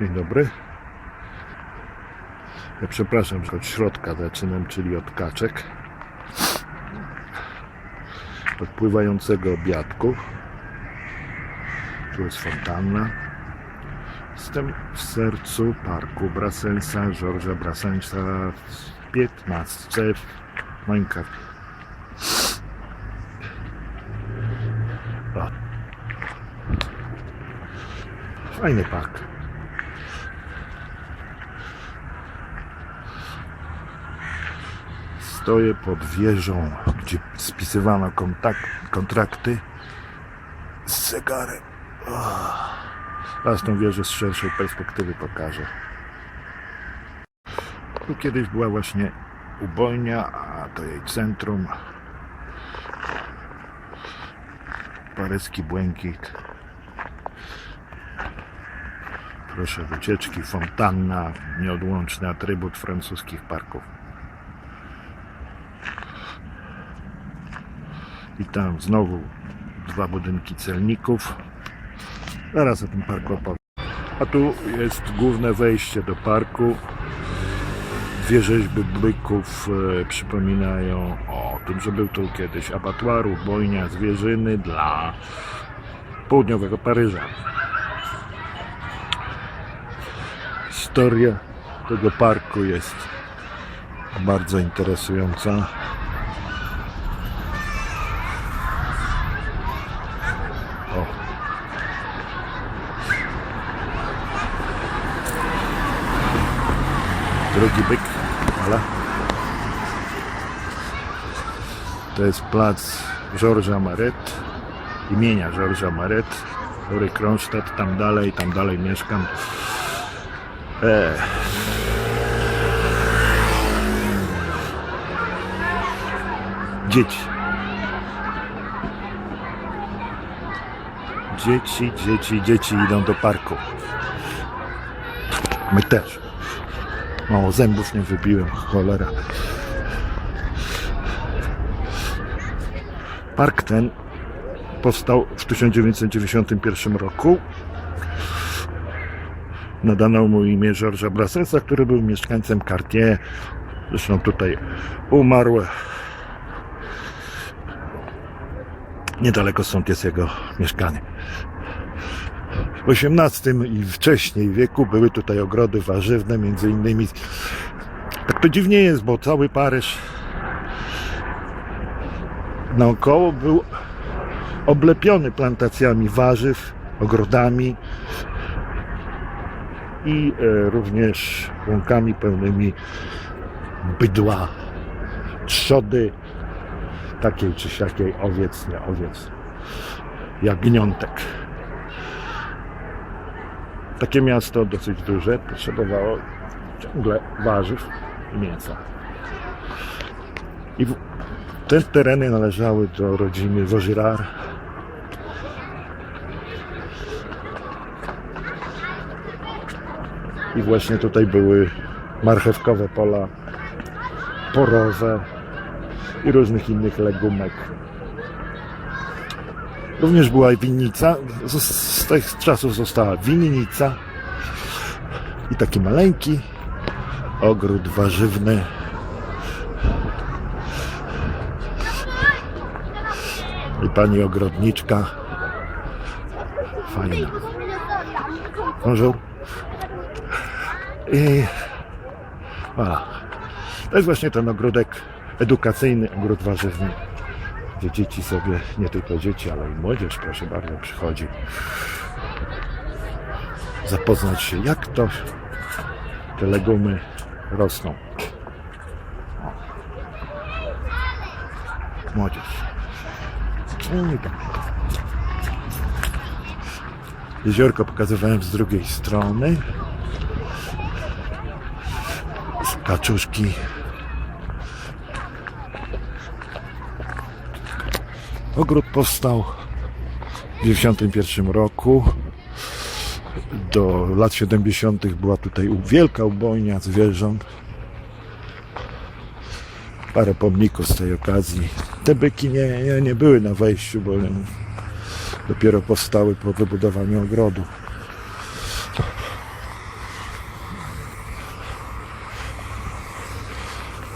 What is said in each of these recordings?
Dzień dobry. Ja przepraszam, że od środka zaczynam, czyli od kaczek. Od pływającego obiadku. Tu jest fontanna. Jestem w sercu parku Brasensa, Georgesa Brasensa w 15 w Minecraft. Fajny park. Stoję pod wieżą, gdzie spisywano kontak- kontrakty z zegarem. Teraz tą wieżę z szerszej perspektywy pokażę. Tu kiedyś była właśnie ubojnia, a to jej centrum. Paryski błękit. Proszę, wycieczki, fontanna, nieodłączny atrybut francuskich parków. I tam znowu dwa budynki celników. Zaraz o tym parku opowiem. A tu jest główne wejście do parku. Dwie rzeźby byków e, przypominają o tym, że był tu kiedyś abatuaru, bojnia zwierzyny dla południowego Paryża. Historia tego parku jest bardzo interesująca. Drugi byk, ale to jest plac Georgesa Maret, imienia Georgesa Maret, Rury Kronstadt, tam dalej, tam dalej mieszkam. E. Dzieci. Dzieci, dzieci, dzieci idą do parku. My też. Mało zębów nie wybiłem, cholera. Park ten powstał w 1991 roku. Nadano mu imię Georgesa Brassensa, który był mieszkańcem Cartier. Zresztą tutaj umarł. Niedaleko stąd jest jego mieszkanie. W XVIII i wcześniej wieku były tutaj ogrody warzywne, między innymi. Tak to dziwnie jest, bo cały Paryż naokoło był oblepiony plantacjami warzyw, ogrodami i e, również łąkami pełnymi bydła, trzody, takiej czy siakiej owiec, nie owiec, jagniątek. Takie miasto dosyć duże potrzebowało ciągle warzyw i mięsa. I te tereny należały do rodziny Wozirar. I właśnie tutaj były marchewkowe pola, porowe i różnych innych legumek. Również była winnica. Z, z tych czasów została winnica i taki maleńki ogród warzywny. I pani ogrodniczka. Fajna. Bonjour. I voilà. To jest właśnie ten ogródek edukacyjny, ogród warzywny gdzie dzieci sobie, nie tylko dzieci, ale i młodzież, proszę bardzo, przychodzi zapoznać się, jak to te legumy rosną. O. Młodzież. Tak. Jeziorko pokazywałem z drugiej strony. Kaczuszki Ogród powstał w 1991 roku. Do lat 70. była tutaj wielka ubojnia zwierząt. Parę pomników z tej okazji. Te byki nie, nie, nie były na wejściu, bo dopiero powstały po wybudowaniu ogrodu.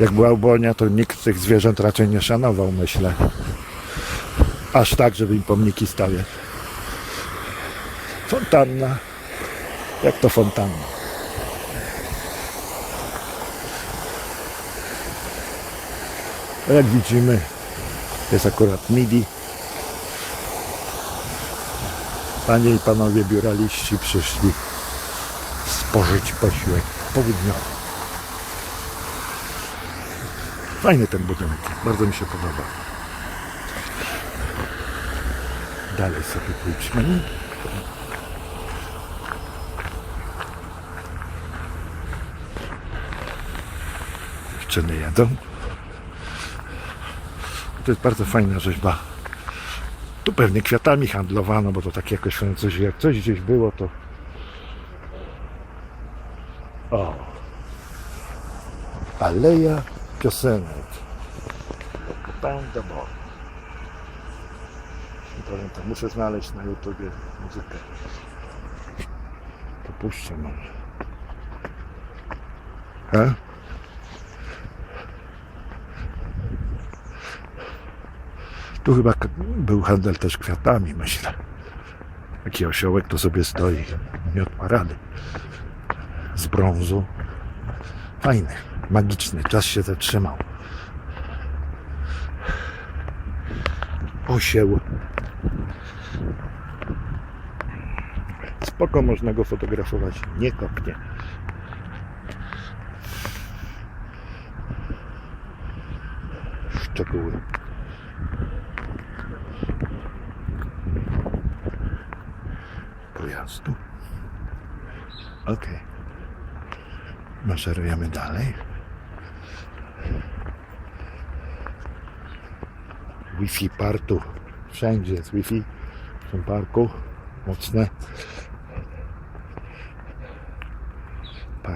Jak była ubojnia, to nikt tych zwierząt raczej nie szanował, myślę. Aż tak, żeby im pomniki stawiać. Fontanna. Jak to fontanna? A Jak widzimy, jest akurat midi. Panie i panowie biuraliści przyszli spożyć posiłek południowy. Fajny ten budynek, bardzo mi się podoba. Dalej sobie pójdźmy. Dziewczyny jadą. To jest bardzo fajna rzeźba. Tu pewnie kwiatami handlowano, bo to tak jakoś coś, jak coś gdzieś było, to o. Aleja piosenek. Pound the ball. Nie pamiętam, muszę znaleźć na YouTubie muzykę. Popuszczę może. E? Tu chyba był handel też kwiatami, myślę. Taki osiołek to sobie stoi. Nie od parady. Z brązu. Fajny, magiczny. Czas się zatrzymał. Osieł. Spoko można go fotografować. Nie kopnie. Szczegóły. pojazdu. Ok. Maszerujemy dalej. Wi-Fi partu. Wszędzie jest Wi-Fi w tym parku. Mocne.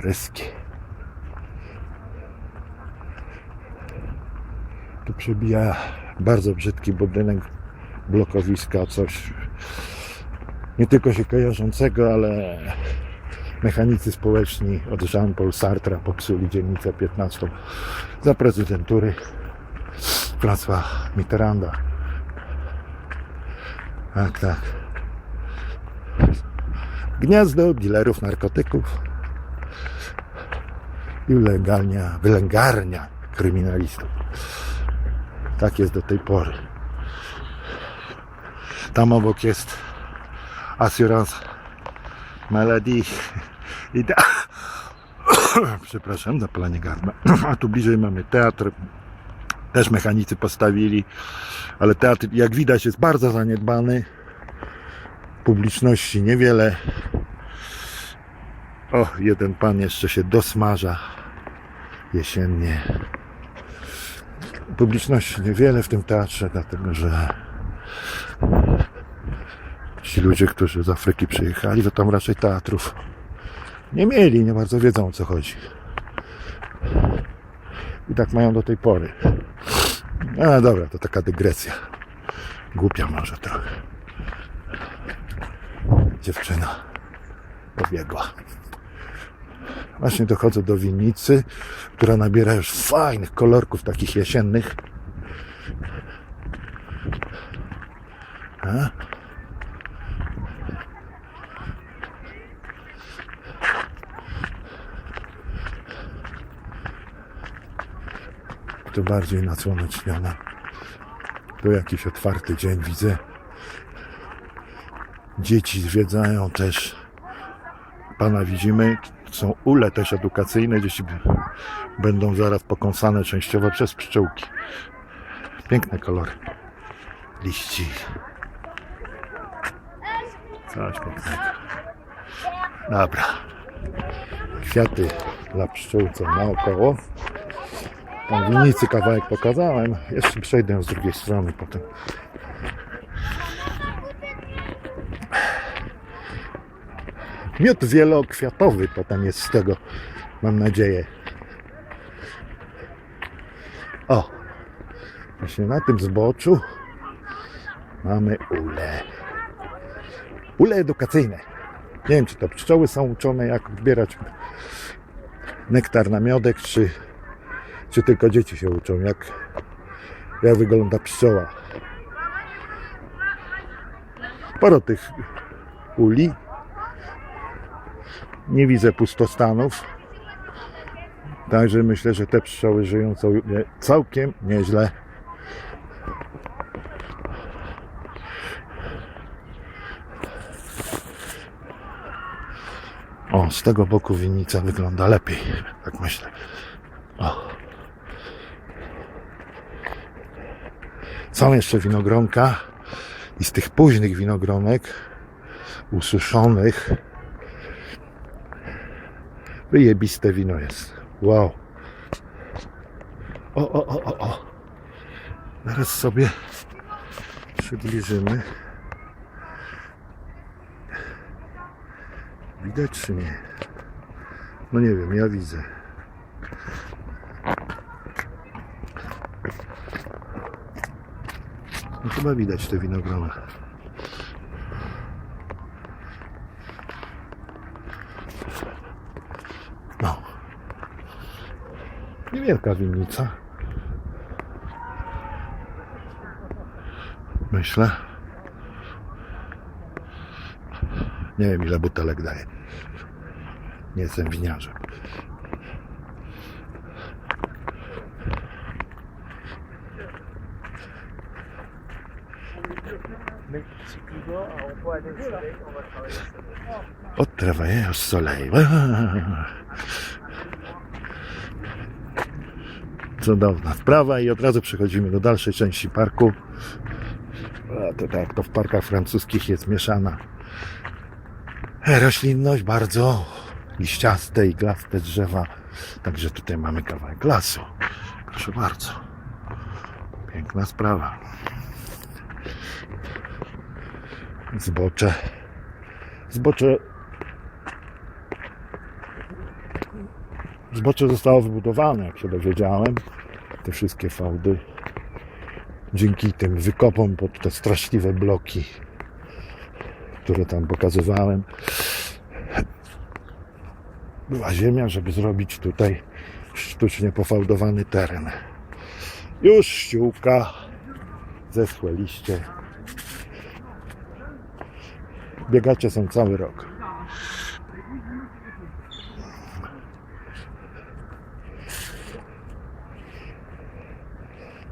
Paryskie. Tu przebija bardzo brzydki budynek blokowiska, coś nie tylko się kojarzącego, ale mechanicy społeczni od Jean-Paul Sartre popsuli dzielnicę 15 za prezydentury François Mitterranda. Tak, tak. Gniazdo dealerów narkotyków i ulegalnia, wylęgarnia kryminalistów. Tak jest do tej pory. Tam obok jest Assurance Melody i da... przepraszam, zapalenie gardła. A tu bliżej mamy teatr. Też mechanicy postawili, ale teatr, jak widać, jest bardzo zaniedbany. Publiczności niewiele. O, jeden pan jeszcze się dosmaża jesiennie. Publiczności niewiele w tym teatrze, dlatego że ci ludzie, którzy z Afryki przyjechali, to tam raczej teatrów nie mieli, nie bardzo wiedzą o co chodzi. I tak mają do tej pory. A dobra, to taka dygresja. Głupia może trochę. Dziewczyna pobiegła. Właśnie dochodzę do winnicy, która nabiera już fajnych kolorków, takich jesiennych. A? to bardziej nasłoneczniona. To jakiś otwarty dzień widzę. Dzieci zwiedzają też. Pana widzimy. Są ule też edukacyjne. Dzieci będą zaraz pokąsane częściowo przez pszczółki. Piękne kolory. Liści. Coś pięknego. Dobra. Kwiaty dla pszczół naokoło. Tam winnicy kawałek pokazałem. Jeszcze przejdę z drugiej strony potem. Miód wielokwiatowy potem jest z tego, mam nadzieję. O, właśnie na tym zboczu mamy ule. Ule edukacyjne. Nie wiem, czy to pszczoły są uczone, jak odbierać nektar na miodek, czy, Czy tylko dzieci się uczą, jak, jak wygląda pszczoła. Sporo tych uli. Nie widzę pustostanów. Także myślę, że te pszczoły żyją całkiem nieźle. O, z tego boku winnica wygląda lepiej, tak myślę. O. Są jeszcze winogronka i z tych późnych winogronek ususzonych wyjebiste wino jest. Wow. O, o, o, o, o. Zaraz sobie przybliżymy. Widać czy nie? No nie wiem, ja widzę. No chyba widać te winogrona. Niewielka winnica. Myślę. Nie wiem ile butelek daje. Nie jestem winiarzem. Peut aller au soleil, Cudowna sprawa i od razu przechodzimy do dalszej części parku. A to tak jak to w parkach francuskich jest mieszana roślinność bardzo liściaste i glaste drzewa. Także tutaj mamy kawałek lasu. Proszę bardzo. Piękna sprawa. Zbocze. Zbocze Zbocze zostało wybudowane, jak się dowiedziałem. Te wszystkie fałdy. Dzięki tym wykopom pod te straszliwe bloki, które tam pokazywałem, była ziemia, żeby zrobić tutaj sztucznie pofałdowany teren. Już ściółka, zeschłe liście. Biegacze są cały rok.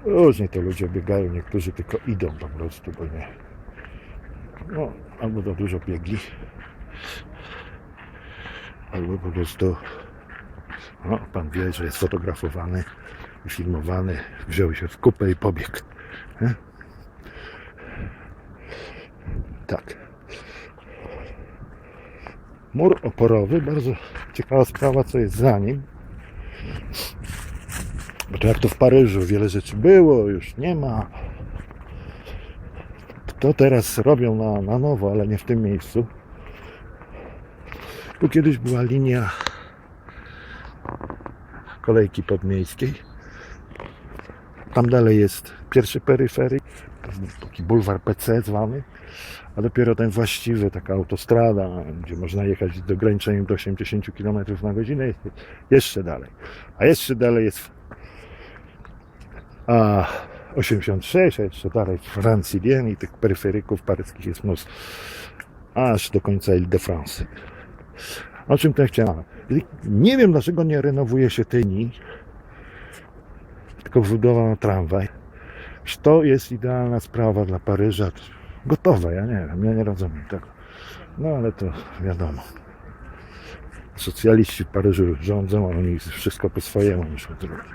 Różnie to ludzie biegają, niektórzy tylko idą po prostu, bo nie. No, albo za dużo biegli, albo po prostu. No, pan wie, że jest fotografowany i filmowany. Wziął się w kupę i pobiegł. Nie? Tak. Mur oporowy, bardzo ciekawa sprawa, co jest za nim. Bo to jak to w Paryżu, wiele rzeczy było, już nie ma. To teraz robią na, na nowo, ale nie w tym miejscu. Tu kiedyś była linia kolejki podmiejskiej. Tam dalej jest pierwszy peryferyk, taki bulwar PC zwany, a dopiero ten właściwy, taka autostrada, gdzie można jechać z ograniczeniem do 80 km na godzinę, jeszcze dalej. A jeszcze dalej jest a 86, a jeszcze dalej Francilien i tych peryferyków paryskich jest mnóstwo. Aż do końca Ile-de-France. O czym to chciałem? Nie wiem dlaczego nie renowuje się linii, tylko wbudowano tramwaj. To jest idealna sprawa dla Paryża. Gotowe, ja nie wiem, ja nie rozumiem tego. No ale to wiadomo. Socjaliści w Paryżu rządzą, a oni wszystko po swojemu muszą zrobić.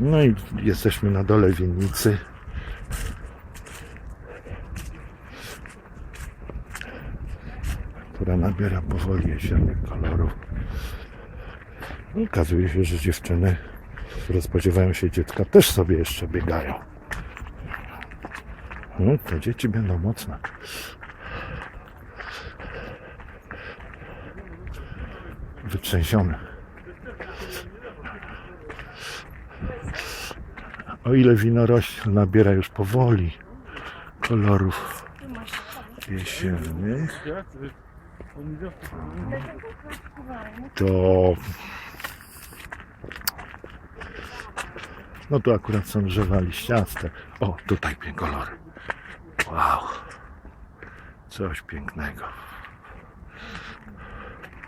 No i jesteśmy na dole winnicy. która nabiera powoli jesiennych kolorów. Okazuje się, że dziewczyny, które spodziewają się dziecka, też sobie jeszcze biegają. No, te dzieci będą mocne. Wytrzęsione. O ile winorośl nabiera już powoli kolorów jesiennych, to No tu akurat są drzewa liściaste. O, tutaj piękny kolor. Wow. Coś pięknego.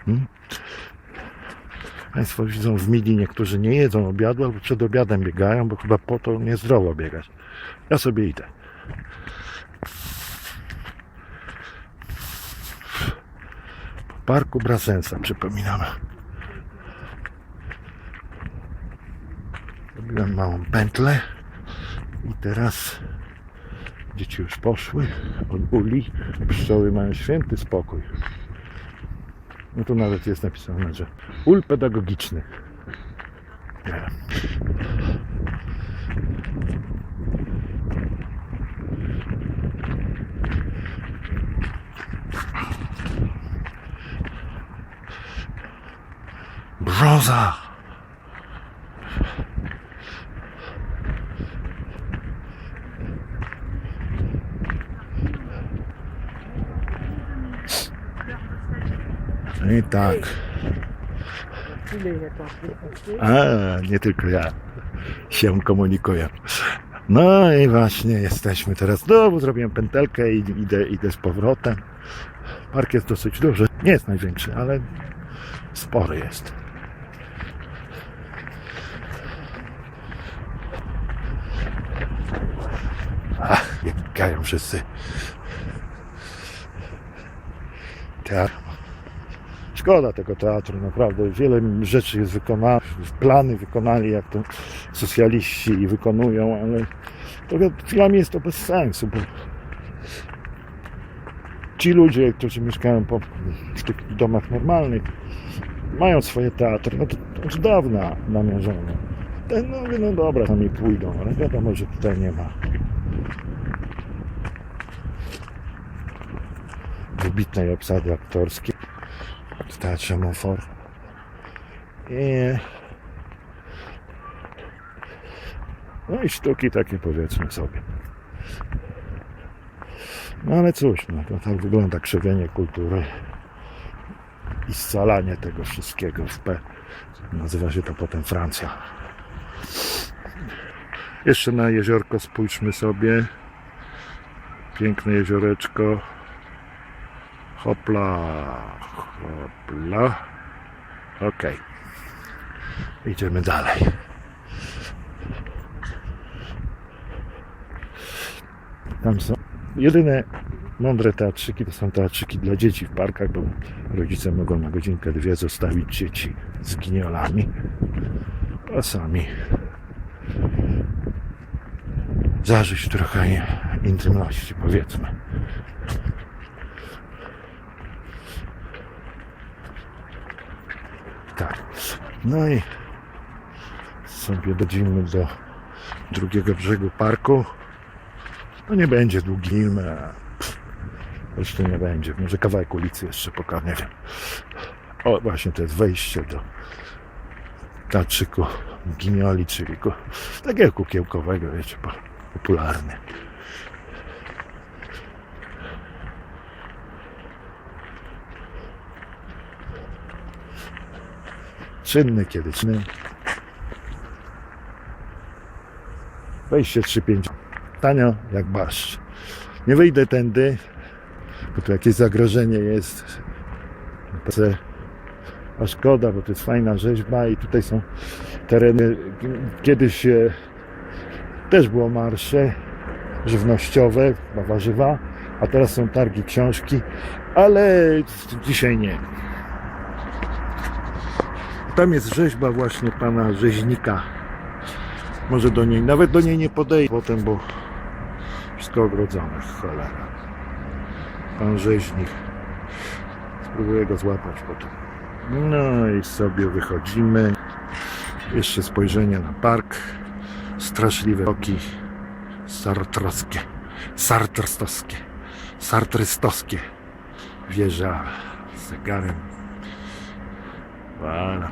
Hmm? Państwo widzą w mili niektórzy nie jedzą obiadu albo przed obiadem biegają, bo chyba po to niezdrowo biegać. Ja sobie idę. Po parku Brasensa, przypominam. Zrobiłem małą pętlę i teraz dzieci już poszły od uli. Pszczoły mają święty spokój. No tu nawet jest napisane, że ul pedagogiczny. Brzoza! I tak. A, nie tylko ja się komunikuję. No i właśnie jesteśmy teraz. No, bo zrobiłem pętelkę i idę, idę z powrotem. Park jest dosyć duży. Nie jest największy, ale spory jest. Ach, jak biegają wszyscy. Teatr. Szkoda tego teatru, naprawdę. Wiele rzeczy jest wykonanych, plany wykonali, jak to socjaliści i wykonują, ale trochę chwilami jest to bez sensu, bo ci ludzie, którzy mieszkają po, w tych domach normalnych, mają swoje teatry, no to od dawna namierzone. Ten, no, no dobra, sami pójdą, ale wiadomo, że tutaj nie ma wybitnej obsady aktorskiej w Teatrze. I... No i sztuki takie powiedzmy sobie. No ale cóż, no to tak wygląda krzywienie kultury i scalanie tego wszystkiego w P. Nazywa się to potem Francja. Jeszcze na jeziorko spójrzmy sobie. Piękne jezioreczko. Hopla, hopla. Okej. Idziemy dalej. Tam są jedyne mądre teatrzyki to są teatrzyki dla dzieci w parkach, bo rodzice mogą na godzinkę, dwie zostawić dzieci z gniolami. A sami zażyć trochę intymności, powiedzmy. Tak. No i sobie dodzimy do drugiego brzegu parku. No nie będzie długi film, zresztą nie będzie. Może kawałek ulicy jeszcze pokażę, nie wiem. O, właśnie to jest wejście do teatrzyku Ginioli, czyli takiego kukiełkowego, wiecie, po- popularny. Czynny kiedy czynny. Wejście 3,5. Tanio jak barszcz. Nie wyjdę tędy, bo tu jakieś zagrożenie jest. A szkoda, bo to jest fajna rzeźba i tutaj są tereny. Kiedyś e, też było marsze żywnościowe, warzywa, a teraz są targi książki, ale dzisiaj nie. Tam jest rzeźba właśnie pana rzeźnika. Może do niej, nawet do niej nie podejdę potem, bo wszystko ogrodzone, cholera. Pan rzeźnik. Spróbuję go złapać potem. No i sobie wychodzimy. Jeszcze spojrzenie na park. Straszliwe oki sartrowskie, sartrystowskie, sartrystowskie. Wieża z zegarem. Voilà.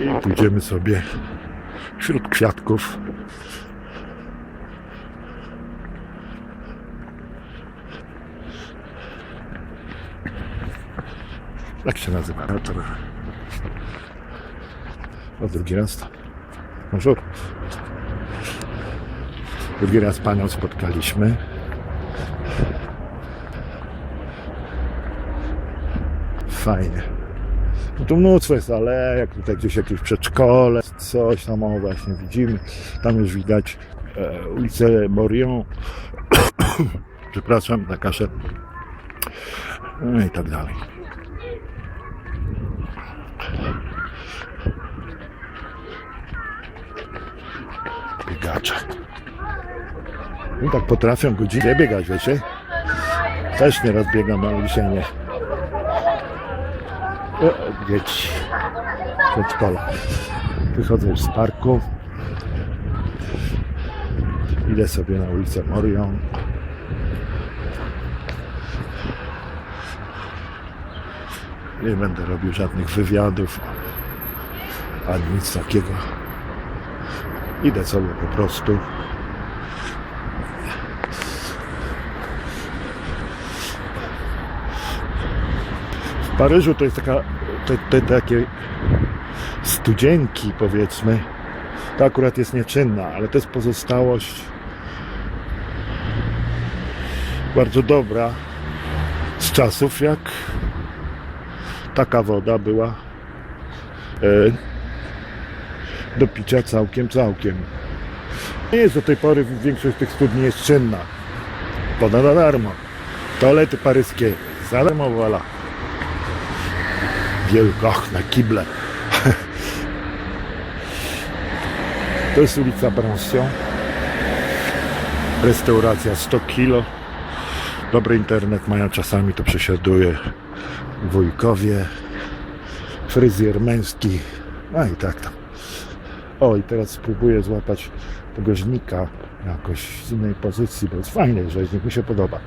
I pójdziemy sobie wśród kwiatków. Jak się nazywa? Teatr O, drugi raz. Bonjour. Drugi raz panią spotkaliśmy. Fajnie. No tu mnóstwo jest alejek, tutaj gdzieś jakieś przedszkole, coś tam o właśnie widzimy. Tam już widać e, ulicę Morion. Przepraszam, na kaszę. No i tak dalej. Biegacze. No tak potrafią godzinę biegać, wiecie? Też nieraz biegam na uliczenie. O, dzieci. Przedszkola. Wychodzę z parku. Idę sobie na ulicę Morion. Nie będę robił żadnych wywiadów ani nic takiego. Idę sobie po prostu. Paryżu to jest taka, te, te takie studzienki powiedzmy. To akurat jest nieczynna, ale to jest pozostałość bardzo dobra z czasów jak taka woda była e, do picia całkiem, całkiem. Nie jest do tej pory większość tych studni jest czynna. Woda za darmo. Toalety paryskie za darmo, voilà. Wielkoch na kible. To jest ulica Brancion. Restauracja 100 kilo. Dobry internet mają czasami, to przesiaduje wujkowie. Fryzjer męski. No i tak tam. O, i teraz spróbuję złapać tego żnika jakoś z innej pozycji, bo jest fajny rzeźnik, mi się podoba.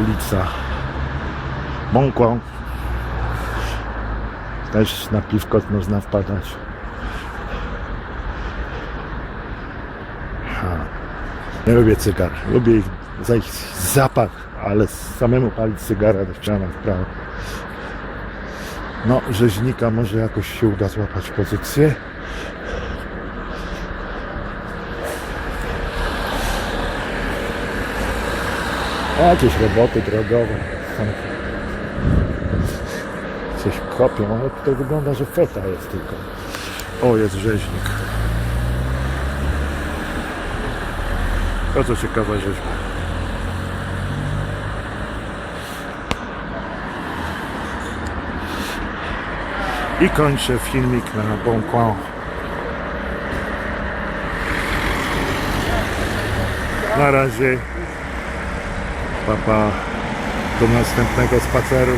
Ulica Monkłą. Też na piwko można wpadać. Ha. Nie lubię cygar. Lubię ich za ich zapach, ale samemu palić cygara to ściana w prawo. No, rzeźnika może jakoś się uda złapać pozycję. Jakieś roboty drogowe. Coś kopią, ale tutaj wygląda, że feta jest tylko. O, jest rzeźnik. Bardzo ciekawa rzeźba. I kończę filmik na Bon. Na razie. Papa. Do następnego spaceru.